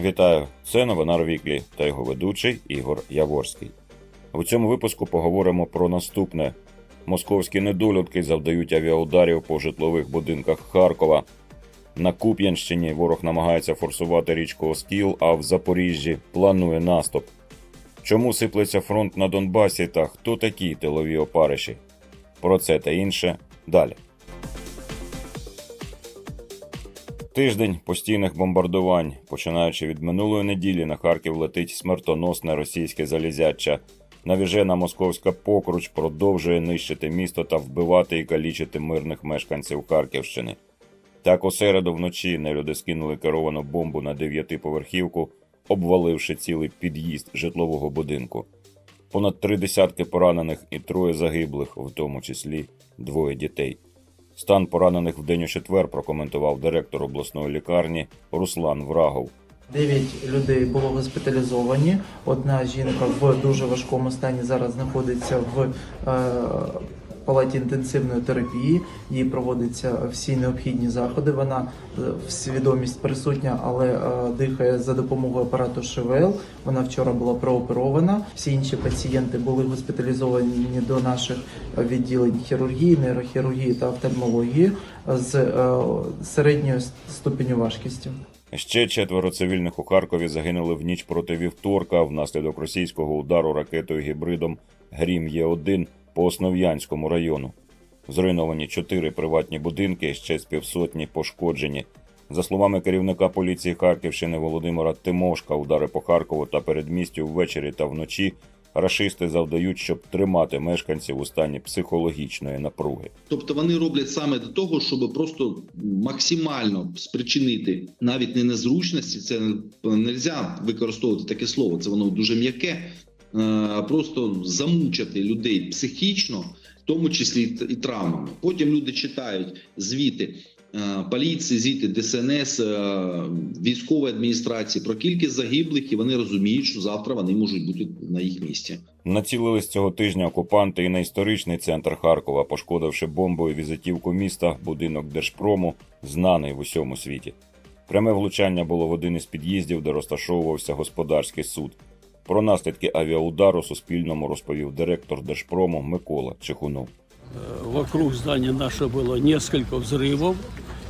Вітаю! Це новина Віклі та його ведучий Ігор Яворський. У цьому випуску поговоримо про наступне: московські недолюдки завдають авіаударів по житлових будинках Харкова. На Куп'янщині ворог намагається форсувати річку Оскіл, а в Запоріжжі планує наступ. Чому сиплеться фронт на Донбасі та хто такі тилові опариші? Про це та інше далі. Тиждень постійних бомбардувань. Починаючи від минулої неділі на Харків летить смертоносне російське залізяча. Навіжена московська покруч продовжує нищити місто та вбивати і калічити мирних мешканців Харківщини. Так у середу вночі нелюди скинули керовану бомбу на дев'ятиповерхівку, обваливши цілий під'їзд житлового будинку. Понад три десятки поранених і троє загиблих, в тому числі двоє дітей. Стан поранених в день у четвер прокоментував директор обласної лікарні Руслан Врагов. Дев'ять людей було госпіталізовані. Одна жінка в дуже важкому стані зараз знаходиться в е, палаті інтенсивної терапії. Їй проводяться всі необхідні заходи. Вона е, свідомість присутня, але е, дихає за допомогою апарату ШВЛ. Вона вчора була прооперована. Всі інші пацієнти були госпіталізовані до наших відділень хірургії, нейрохірургії та офтальмології з е, середньою ступеню важкістю. Ще четверо цивільних у Харкові загинули в ніч проти вівторка внаслідок російського удару ракетою гібридом Грім Є1 по Основ'янському району. Зруйновані чотири приватні будинки, ще з півсотні пошкоджені. За словами керівника поліції Харківщини Володимира Тимошка, удари по Харкову та передмістю ввечері та вночі рашисти завдають, щоб тримати мешканців у стані психологічної напруги. Тобто вони роблять саме до того, щоб просто максимально спричинити навіть не незручності. Це не можна використовувати таке слово. Це воно дуже м'яке, просто замучити людей психічно, в тому числі і і травмами. Потім люди читають звіти. е, Поліції, звіти ДСНС, е, військової адміністрації про кількість загиблих, і вони розуміють, що завтра вони можуть бути на їх місці. Націлились цього тижня окупанти і на історичний центр Харкова, пошкодивши бомбою візитівку міста, будинок Держпрому, знаний в усьому світі. Пряме влучання було в один із під'їздів, де розташовувався господарський суд. Про наслідки авіаудару Суспільному розповів директор Держпрому Микола Чехунов. Вокруг здания нашего было несколько взрывов.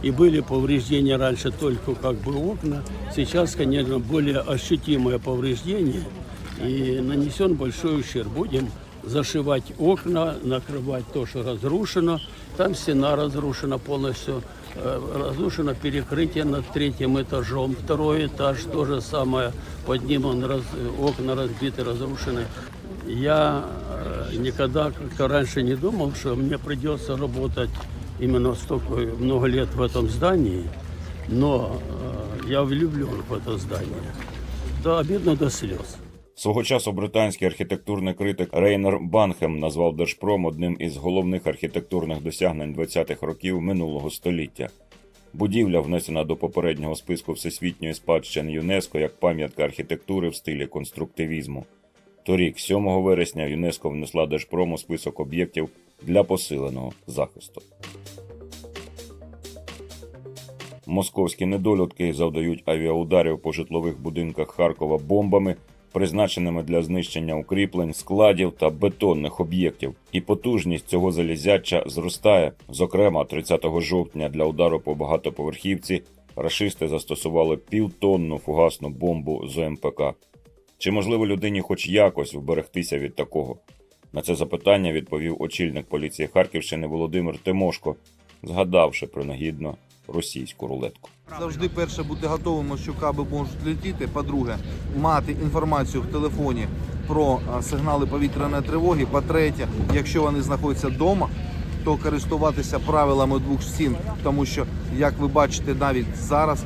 И были повреждения раньше только как бы окна. Сейчас, конечно, более ощутимое повреждение. И нанесен большой ущерб. Будем зашивать окна, накрывать то, что разрушено. Там стена разрушена полностью. Э, Разрушено перекрытие над третьим этажом. Второй этаж то же самое. Под ним он раз, окна разбиты, разрушены. Я э, никогда как-то раньше не думал, что мне придется работать именно столько много лет в этом здании, но э, я влюблен в это здание. Да, обидно до слез. Свого часу британський архітектурний критик Рейнер Банхем назвав Держпром одним із головних архітектурних досягнень 20-х років минулого століття. Будівля внесена до попереднього списку всесвітньої спадщини ЮНЕСКО як пам'ятка архітектури в стилі конструктивізму. Торік, 7 вересня, ЮНЕСКО внесла Держпром у список об'єктів для посиленого захисту. Московські недолюдки завдають авіаударів по житлових будинках Харкова бомбами, призначеними для знищення укріплень, складів та бетонних об'єктів. І потужність цього залізяча зростає. Зокрема, 30 жовтня для удару по багатоповерхівці рашисти застосували півтонну фугасну бомбу з ОМПК. Чи можливо людині хоч якось вберегтися від такого? На це запитання відповів очільник поліції Харківщини Володимир Тимошко, згадавши принагідно російську рулетку. Завжди перше бути готовими, що каби можуть летіти. По-друге, мати інформацію в телефоні про сигнали повітряної тривоги. По-третє, якщо вони знаходяться вдома, то користуватися правилами двох стін, тому що, як ви бачите, навіть зараз е,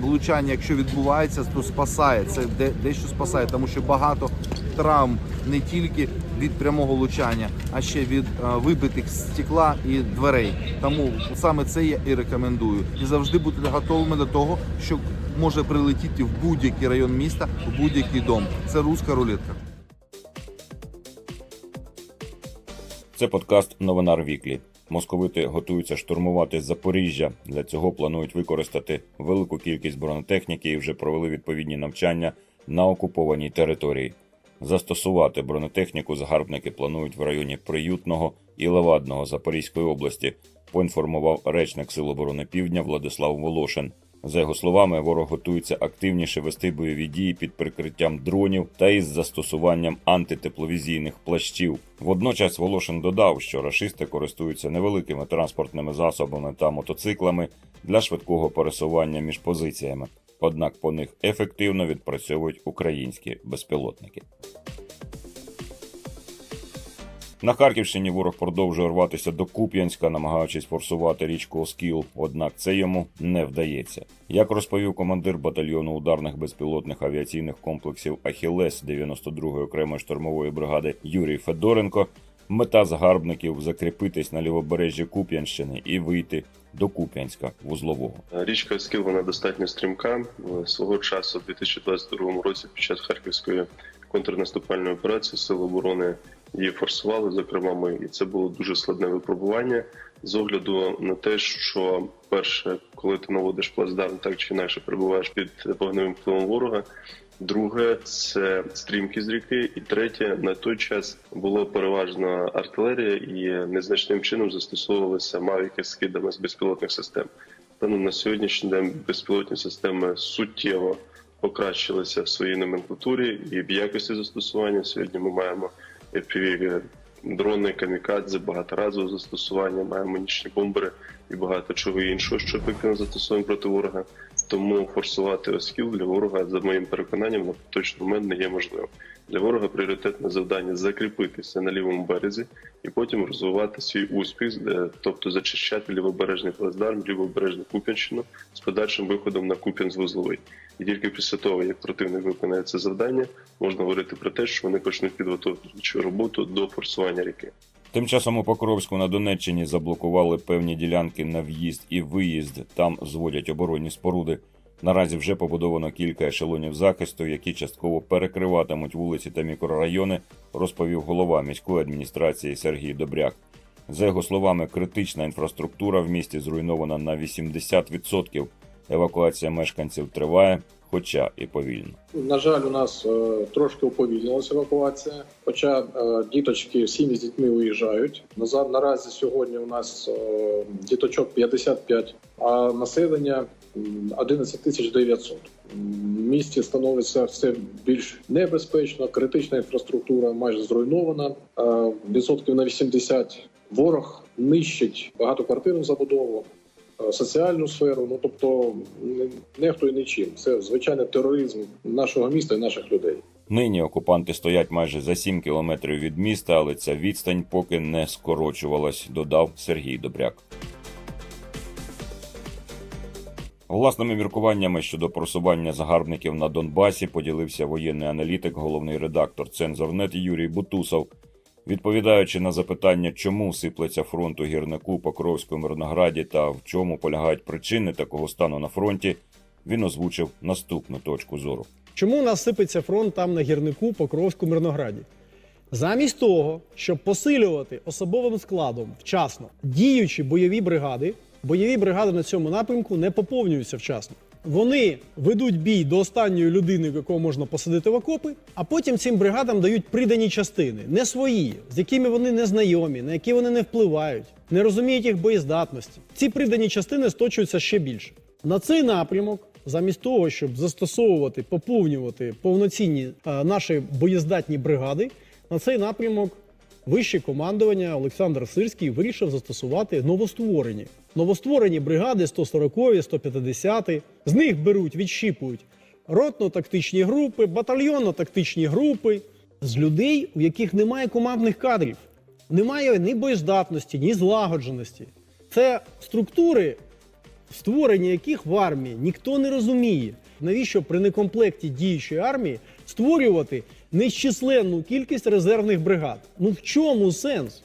влучання, якщо відбувається, то спасає. Це де- дещо спасає, тому що багато травм не тільки від прямого влучання, а ще від е, вибитих стекла і дверей. Тому саме це я і рекомендую. І завжди бути готовими до того, що може прилетіти в будь-який район міста, в будь-який дом. Це руська рулетка. Це подкаст Новинар Віклі. Московити готуються штурмувати Запоріжжя. Для цього планують використати велику кількість бронетехніки і вже провели відповідні навчання на окупованій території. Застосувати бронетехніку загарбники планують в районі Приютного і Левадного Запорізької області, поінформував речник Сил оборони Півдня Владислав Волошин. За його словами, ворог готується активніше вести бойові дії під прикриттям дронів та із застосуванням антитепловізійних плащів. Водночас Волошин додав, що рашисти користуються невеликими транспортними засобами та мотоциклами для швидкого пересування між позиціями. Однак по них ефективно відпрацьовують українські безпілотники. На Харківщині ворог продовжує рватися до Куп'янська, намагаючись форсувати річку Оскіл, однак це йому не вдається. Як розповів командир батальйону ударних безпілотних авіаційних комплексів Ахілес 92-ї окремої штурмової бригади Юрій Федоренко, мета загарбників закріпитись на лівобережжі Куп'янщини і вийти до Куп'янська вузлового. Річка Скіл вона достатньо стрімка. Свого часу, у 2022 році, під час харківської контрнаступальної операції Сил оборони її форсували. Зокрема, ми і це було дуже складне випробування з огляду на те, що перше, коли ти наводиш плацдарм, так чи інакше перебуваєш під вогневим впливом ворога. Друге це стрімкість ріки, і третє на той час було переважно артилерія, і незначним чином застосовувалися мавіки з скидами з безпілотних систем. Станом на сьогоднішній день безпілотні системи суттєво покращилися в своїй номенклатурі і в якості застосування. Сьогодні ми маємо FPV дрони, камікадзе, багаторазове застосування, маємо нічні бомбери і багато чого іншого, що ефективно застосовуємо проти ворога. Тому форсувати оскіл для ворога, за моїм переконанням, на точний момент не є можливим. Для ворога пріоритетне завдання закріпитися на лівому березі і потім розвивати свій успіх, тобто зачищати лівобережний плацдарм, лівобережну Куп'янщину з подальшим виходом на Куп'янськ-Вузловий. І тільки після того, як противник виконає це завдання, можна говорити про те, що вони почнуть підготовчу роботу до форсування ріки. Тим часом у Покровську на Донеччині заблокували певні ділянки на в'їзд і виїзд. Там зводять оборонні споруди. Наразі вже побудовано кілька ешелонів захисту, які частково перекриватимуть вулиці та мікрорайони, розповів голова міської адміністрації Сергій Добряк. За його словами, критична інфраструктура в місті зруйнована на 80%. Евакуація мешканців триває, хоча і повільно. На жаль, у нас е, трошки уповільнилася евакуація. Хоча е, діточки сім'ї з дітьми виїжджають. Назад наразі сьогодні у нас е, діточок 55, а населення м, 11 тисяч 900. В місті становиться все більш небезпечно. Критична інфраструктура майже зруйнована. Відсотків на 80 ворог нищить багатоквартирну забудову. Е, Соціальну сферу, ну тобто не- нехтує нічим. Це звичайний тероризм нашого міста і наших людей. Нині окупанти стоять майже за 7 кілометрів від міста, але ця відстань поки не скорочувалась, додав Сергій Добряк. Власними міркуваннями щодо просування загарбників на Донбасі поділився воєнний аналітик, головний редактор Цензорнет Юрій Бутусов. Відповідаючи на запитання, чому сиплеться фронт у гірнику, Покровську, Мирнограді та в чому полягають причини такого стану на фронті, він озвучив наступну точку зору. Чому у нас сипеться фронт там на гірнику Покровську Мирнограді? Замість того, щоб посилювати особовим складом вчасно діючі бойові бригади, бойові бригади на цьому напрямку не поповнюються вчасно. Вони ведуть бій до останньої людини, якого можна посадити в окопи, а потім цим бригадам дають придані частини, не свої, з якими вони не знайомі, на які вони не впливають, не розуміють їх боєздатності. Ці придані частини сточуються ще більше. На цей напрямок, замість того, щоб застосовувати, поповнювати повноцінні е, наші боєздатні бригади, на цей напрямок вище командування Олександр Сирський вирішив застосувати новостворені. Новостворені бригади 140, 150. З них беруть, відщіпують ротно-тактичні групи, батальйонно-тактичні групи з людей, у яких немає командних кадрів, немає ні боєздатності, ні злагодженості. Це структури, створення яких в армії ніхто не розуміє. Навіщо при некомплекті діючої армії створювати нещисленну кількість резервних бригад? Ну в чому сенс?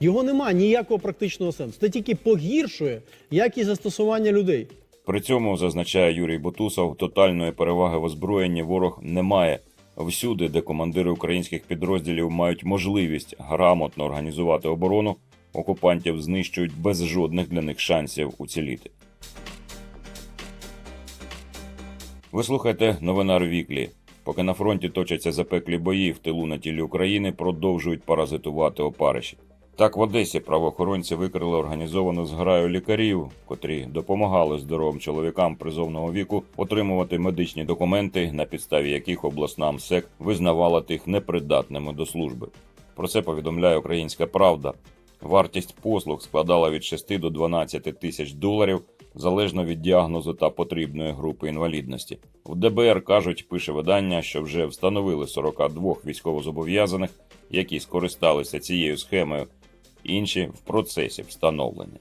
Його немає ніякого практичного сенсу. Це тільки погіршує якість застосування людей. При цьому, зазначає Юрій Бутусов, тотальної переваги в озброєнні ворог не має. Всюди, де командири українських підрозділів мають можливість грамотно організувати оборону, окупантів знищують без жодних для них шансів уціліти. Ви слухаєте новина Віклі. Поки на фронті точаться запеклі бої, в тилу на тілі України продовжують паразитувати опариші. Так в Одесі правоохоронці викрили організовану зграю лікарів, котрі допомагали здоровим чоловікам призовного віку отримувати медичні документи, на підставі яких обласна МСЕК визнавала тих непридатними до служби. Про це повідомляє Українська Правда. Вартість послуг складала від 6 до 12 тисяч доларів залежно від діагнозу та потрібної групи інвалідності. В ДБР кажуть, пише видання, що вже встановили 42 військовозобов'язаних, які скористалися цією схемою, інші в процесі встановлення.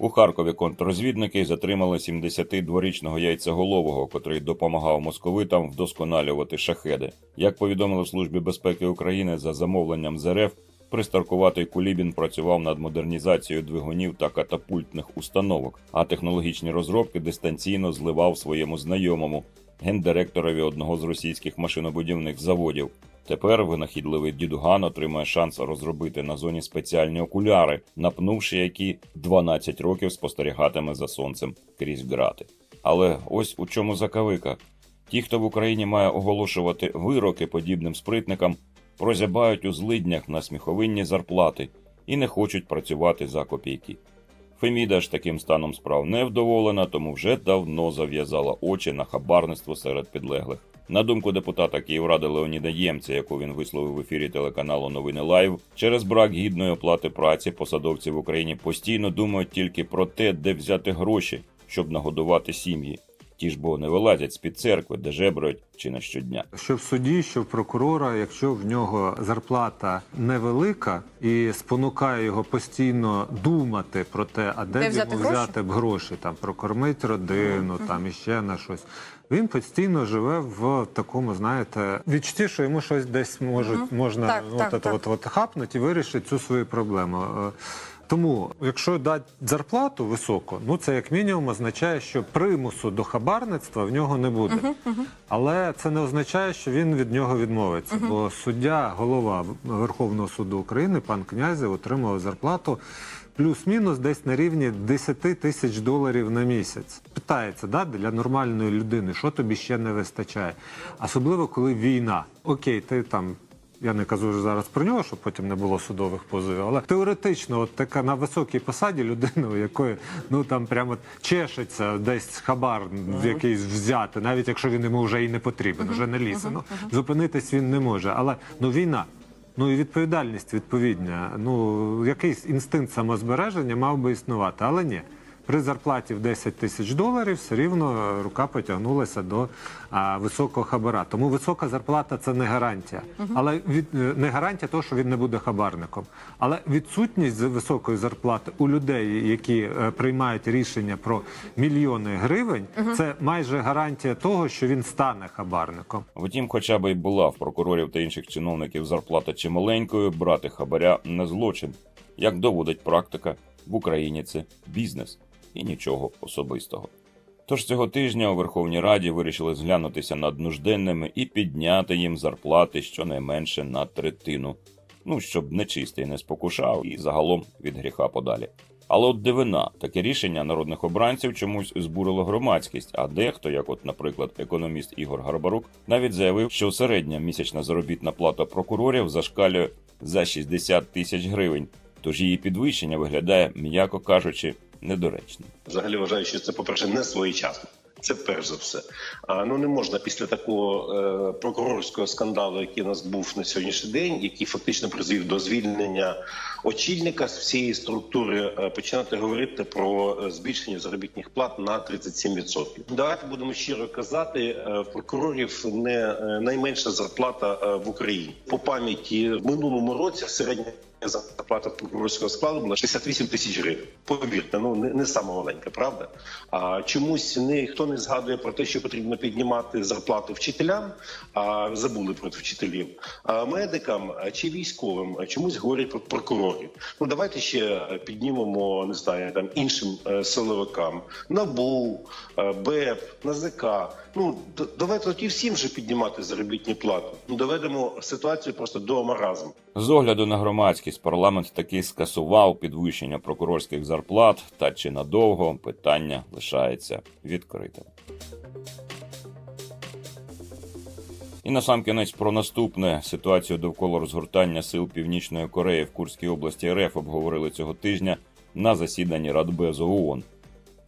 У Харкові контррозвідники затримали 72-річного яйцеголового, котрий допомагав московитам вдосконалювати шахеди. Як повідомили в Службі безпеки України за замовленням ЗРФ, пристаркуватий Кулібін працював над модернізацією двигунів та катапультних установок, а технологічні розробки дистанційно зливав своєму знайомому, гендиректорові одного з російських машинобудівних заводів. Тепер винахідливий дідуган отримає шанс розробити на зоні спеціальні окуляри, напнувши які 12 років спостерігатиме за сонцем крізь грати. Але ось у чому закавика. Ті, хто в Україні має оголошувати вироки подібним спритникам, прозябають у злиднях на сміховинні зарплати і не хочуть працювати за копійки. Феміда ж таким станом справ не вдоволена, тому вже давно зав'язала очі на хабарництво серед підлеглих. На думку депутата Київради Леоніда Ємця, яку він висловив в ефірі телеканалу Новини Лайв, через брак гідної оплати праці посадовці в Україні постійно думають тільки про те, де взяти гроші, щоб нагодувати сім'ї. Ті ж бо не вилазять з під церкви, де жебрають чи не щодня. Що в суді, що в прокурора, якщо в нього зарплата невелика і спонукає його постійно думати про те, а де, Де взяти йому взяти б гроші, там прокормити родину, там іще на щось. Він постійно живе в такому, знаєте, відчутті, що йому щось десь можуть можна Так, от, так, от, так. от, от хапнути і вирішити цю свою проблему. Тому, якщо дати зарплату високу, ну це як мінімум означає, що примусу до хабарництва в нього не буде. Але це не означає, що він від нього відмовиться. Бо суддя, голова Верховного суду України, пан Князів, отримував зарплату плюс-мінус десь на рівні 10 тисяч доларів на місяць. Питається, да, для нормальної людини, що тобі ще не вистачає. Особливо, коли війна. Окей, ти там. Я не кажу вже зараз про нього, щоб потім не було судових позовів. Але теоретично, от така на високій посаді людина, у якої ну там прямо чешеться десь хабар в якийсь взяти, навіть якщо він йому вже і не потрібен, вже не лізе. Ну зупинитись він не може. Але ну війна. Ну і відповідальність відповідна. Ну якийсь інстинкт самозбереження мав би існувати, але ні. При зарплаті в 10 тисяч доларів все рівно рука потягнулася до а, високого хабара. Тому висока зарплата це не гарантія. Але від е, не гарантія того, що він не буде хабарником. Але відсутність високої зарплати у людей, які е, приймають рішення про мільйони гривень, це майже гарантія того, що він стане хабарником. Втім, хоча б і була в прокурорів та інших чиновників зарплата чималенькою, брати хабаря не злочин. Як доводить практика, в Україні це бізнес і нічого особистого. Тож цього тижня у Верховній Раді вирішили зглянутися над нужденними і підняти їм зарплати щонайменше на третину. Ну, щоб нечистий не спокушав і загалом від гріха подалі. Але от дивина, таке рішення народних обранців чомусь збурило громадськість, а дехто, як от, наприклад, економіст Ігор Гарбарук, навіть заявив, що середня місячна заробітна плата прокурорів зашкалює за 60 тисяч гривень, тож її підвищення виглядає, м'яко кажучи, недоречним. Взагалі вважаю, що це, по-перше, не своєчасно. Це перш за все. А ну не можна після такого е, прокурорського скандалу, який у нас був на сьогоднішній день, який фактично призвів до звільнення очільника з всієї структури, е, починати говорити про е, збільшення заробітних плат на 37%. Давайте будемо щиро казати, е, в прокурорів не е, найменша зарплата е, в Україні. По пам'яті в минулому році середня зарплата прокурорського складу була 68 тисяч гривень. Повірте, ну не, не сама маленька, правда? А чомусь ніхто не згадує про те, що потрібно піднімати зарплату вчителям, а забули про вчителів, а медикам чи військовим а чомусь говорять про прокурорів. Ну давайте ще піднімемо, не знаю, там іншим е, силовикам НАБУ, е, БЕП, НАЗК. Ну давайте тоді всім же піднімати заробітні плати. Ну доведемо ситуацію просто до маразму. З огляду на громадськість парламент таки скасував підвищення прокурорських зарплат, та чи надовго питання лишається відкритим. І насамкінець про наступне ситуацію довкола розгортання сил Північної Кореї в Курській області РФ обговорили цього тижня на засіданні Радбезу ООН.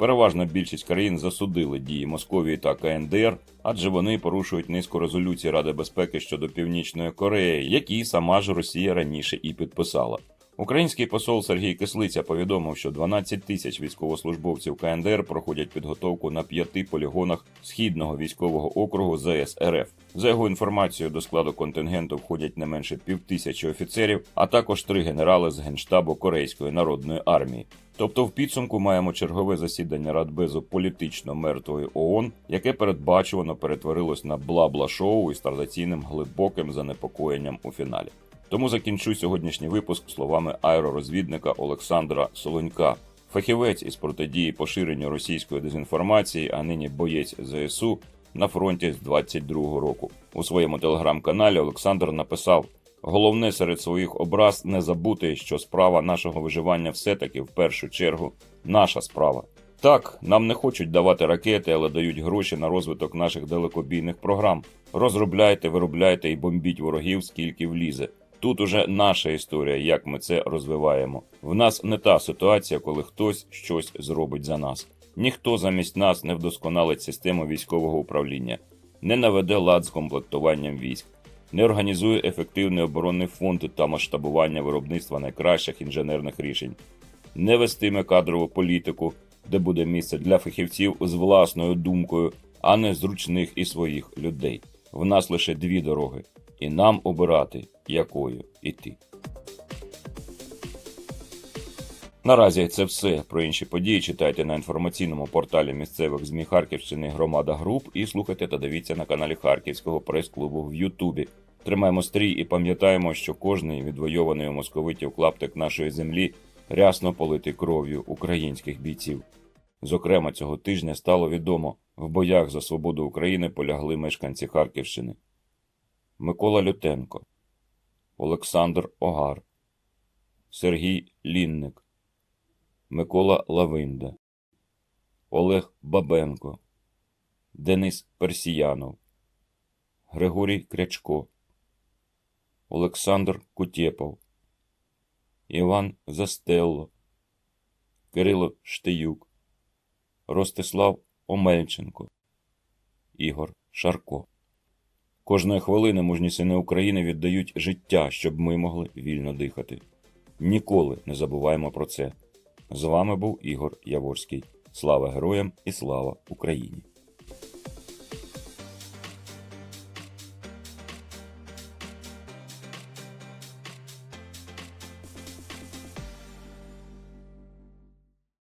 Переважна більшість країн засудили дії Московії та КНДР, адже вони порушують низку резолюцій Ради безпеки щодо Північної Кореї, які сама ж Росія раніше і підписала. Український посол Сергій Кислиця повідомив, що 12 тисяч військовослужбовців КНДР проходять підготовку на п'яти полігонах східного військового округу ЗС РФ. За його інформацією, до складу контингенту входять не менше півтисячі офіцерів, а також три генерали з генштабу Корейської народної армії. Тобто, в підсумку маємо чергове засідання Радбезу політично мертвої ООН, яке передбачувано перетворилось на бла-бла-шоу із традиційним глибоким занепокоєнням у фіналі. Тому закінчу сьогоднішній випуск словами аеророзвідника Олександра Солонька. Фахівець із протидії поширенню російської дезінформації, а нині боєць ЗСУ на фронті з 22-го року. У своєму телеграм-каналі Олександр написав: головне серед своїх образ не забути, що справа нашого виживання все-таки в першу чергу наша справа. Так, нам не хочуть давати ракети, але дають гроші на розвиток наших далекобійних програм. Розробляйте, виробляйте і бомбіть ворогів, скільки влізе. Тут уже наша історія, як ми це розвиваємо. В нас не та ситуація, коли хтось щось зробить за нас. Ніхто замість нас не вдосконалить систему військового управління, не наведе лад з комплектуванням військ, не організує ефективний оборонний фонд та масштабування виробництва найкращих інженерних рішень, не вестиме кадрову політику, де буде місце для фахівців з власною думкою, а не зручних і своїх людей. В нас лише дві дороги, і нам обирати, якою іти. Наразі це все. Про інші події читайте на інформаційному порталі місцевих ЗМІ Харківщини Громада Груп і слухайте та дивіться на каналі Харківського прес-клубу в Ютубі. Тримаємо стрій і пам'ятаємо, що кожний відвойований у московитів клаптик нашої землі рясно политий кров'ю українських бійців. Зокрема, цього тижня стало відомо, в боях за свободу України полягли мешканці Харківщини. Микола Лютенко, Олександр Огар, Сергій Лінник, Микола Лавинда, Олег Бабенко, Денис Персіянов, Григорій Крячко, Олександр Кутєпов, Іван Застелло, Кирило Штеюк, Ростислав Омельченко, Ігор Шарко. Кожної хвилини мужні сини України віддають життя, щоб ми могли вільно дихати. Ніколи не забуваємо про це. З вами був Ігор Яворський. Слава героям і слава Україні!